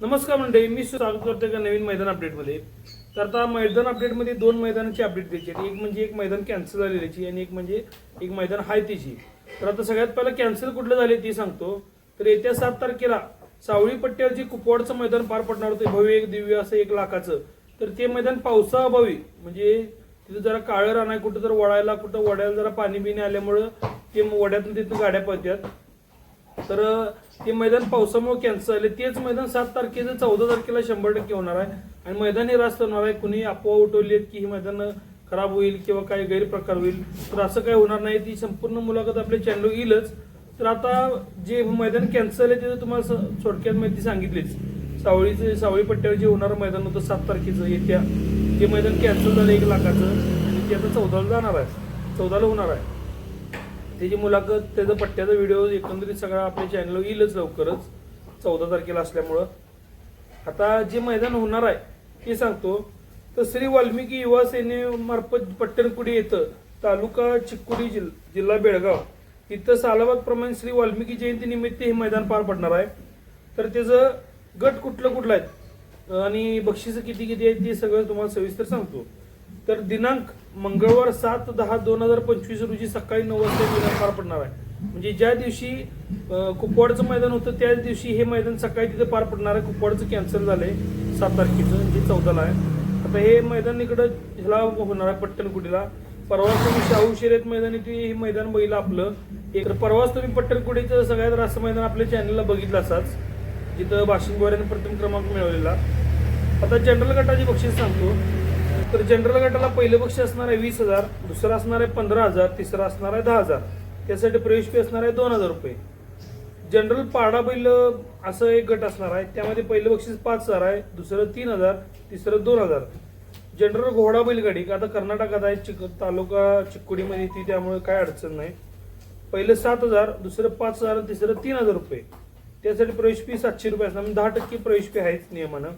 नमस्कार मंडळी मी स्वागत करतो एका नवीन मैदान अपडेटमध्ये तर आता मैदान अपडेटमध्ये दोन मैदानाची अपडेट द्यायची आहे एक म्हणजे एक मैदान कॅन्सल झालेल्याची आणि एक म्हणजे एक मैदान हाय त्याची तर आता सगळ्यात पहिला कॅन्सल कुठलं झाले ती सांगतो. तर येत्या सात तारखेला सावळी पट्ट्यावरची कुपवाडचं मैदान पार पडणार होतं. भव्य एक दिव्य असं एक लाखाचं. तर ते मैदान पावसाअभावी म्हणजे तिथं जरा काळं राहणार कुठं तर वडायला कुठं वड्याला जरा पाणी बिणी आल्यामुळं ते वड्यातून तिथं गाड्या पळतात तर ते मैदान पावसामुळे कॅन्सल झाले तेच मैदान सात तारखेचं चौदा तारखेला शंभर टक्के होणार आहे. आणि मैदान हे रास्त होणार आहे. कुणी अफवा उठवली आहेत की हे मैदान खराब होईल किंवा काही गैरप्रकार होईल तर असं काही होणार नाही. ती संपूर्ण मुलाखत आपल्या चॅनल येईलच. तर आता जे मैदान कॅन्सल आहे ते तुम्हाला थोडक्यात माहिती सांगितलीच. सावळीचे सावळी पट्ट्यावर जे होणारं मैदान होतं सात तारखेचं येत्या. ते मैदान कॅन्सल झालं एक लाखाचं. आणि ते आता चौदाला जाणार आहे. चौदाला होणार आहे. त्याची मुलाखत त्याचा पट्ट्याचा व्हिडिओ एकंदरीत सगळा आपल्या चॅनलवर येईलच लवकरच. चौदा तारखेला असल्यामुळं. आता जे मैदान होणार आहे ते सांगतो. तर श्री वाल्मिकी युवा सेनेमार्फत पट्टणकुडी येतं तालुका चिक्कुडी जिल जिल्हा बेळगाव तिथं सालाबादप्रमाणे श्री वाल्मिकी जयंती निमित्त हे मैदान पार पडणार आहे. तर त्याचं गट कुठलं कुठलं आहेत? आणि बक्षिसं किती किती आहेत ते सगळं तुम्हाला सविस्तर सांगतो. तर दिनांक मंगळवार सात दहा दोन हजार पंचवीस रोजी सकाळी नऊ वाजता मैदान पार पडणार आहे. म्हणजे ज्या दिवशी कुपवाडचं मैदान होतं त्याच दिवशी हे मैदान सकाळी तिथे पार पडणार आहे. कुपवाडचं कॅन्सल झालं आहे सात तारखेचं म्हणजे जे चौदाला आहे. आता हे मैदान इकडं ह्याला होणार आहे पट्टणकुटीला परवाच तुम्ही शाहू शर्यत मैदान इथे हे मैदान बघितलं आपलं. एक परवाच तुम्ही पट्टणकुटीचं सगळ्यात रास्त मैदान आपल्या चॅनलला बघितलं असाच. जिथं भाषण गोऱ्याने प्रथम क्रमांक मिळवलेला. आता जनरल गटाची बक्षीस सांगतो. तर जनरल गटाला पहिलं पक्ष असणार आहे वीस हजार दुसरं असणार आहे पंधरा हजार तिसरा असणार आहे दहा हजार. त्यासाठी प्रवेश फी असणार आहे दोन हजार रुपये. जनरल पाडा बैल असं एक गट असणार आहे. त्यामध्ये पहिलं बक्षीस पाच हजार आहे दुसरं तीन हजार तिसरं दोन हजार. जनरल घोडा बैलगाडी आता कर्नाटकात आहे चिक तालुका चिक्कोडीमध्ये ती त्यामुळे काय अडचण नाही. पहिलं सात हजार दुसरं पाच हजार आणि तिसरं तीन हजार रुपये. त्यासाठी प्रवेश फी सातशे रुपये असणार. म्हणजे दहा टक्के प्रवेश फी आहेच नियमानं.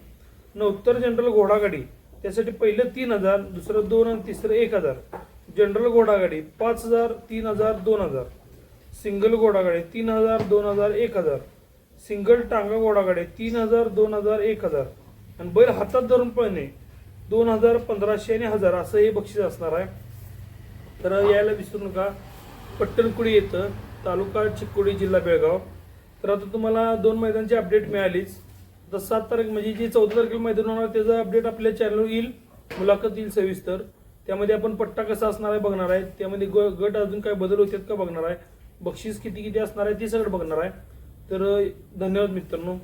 नव्हतर जनरल घोडागाडी. त्यासाठी पहिलं तीन हजार दुसरं दोन आणि तिसरं एक हजार. जनरल घोडागाडी पाच हजार तीन हजार दोन हजार. सिंगल घोडागाडी तीन हजार दोन हजार एक हजार. सिंगल टांगा घोडागाडी तीन हजार दोन हजार एक हजार. आणि बैल हातात धरून पळणे दोन हजार पंधराशे आणि हजार. असं हे बक्षीस असणार आहे. तर यायला विसरू नका. पट्टणकुडी येतं. तालुका चिक्कोडी जिल्हा बेळगाव. तर आता तुम्हाला दोन मैदानची अपडेट मिळालीच. तर सात तारीख म्हणजे जी चौदा तारखेला मैदान होणार त्याचं अपडेट आपल्या चॅनलवर येईल. मुलाखत येईल सविस्तर. त्यामध्ये आपण पट्टा कसा असणार आहे बघणार आहे. त्यामध्ये ग- गट अजून काय बदल होतात का बघणार आहे. बक्षीस किती किती असणार आहे ते सगळं बघणार आहे. तर धन्यवाद मित्रांनो.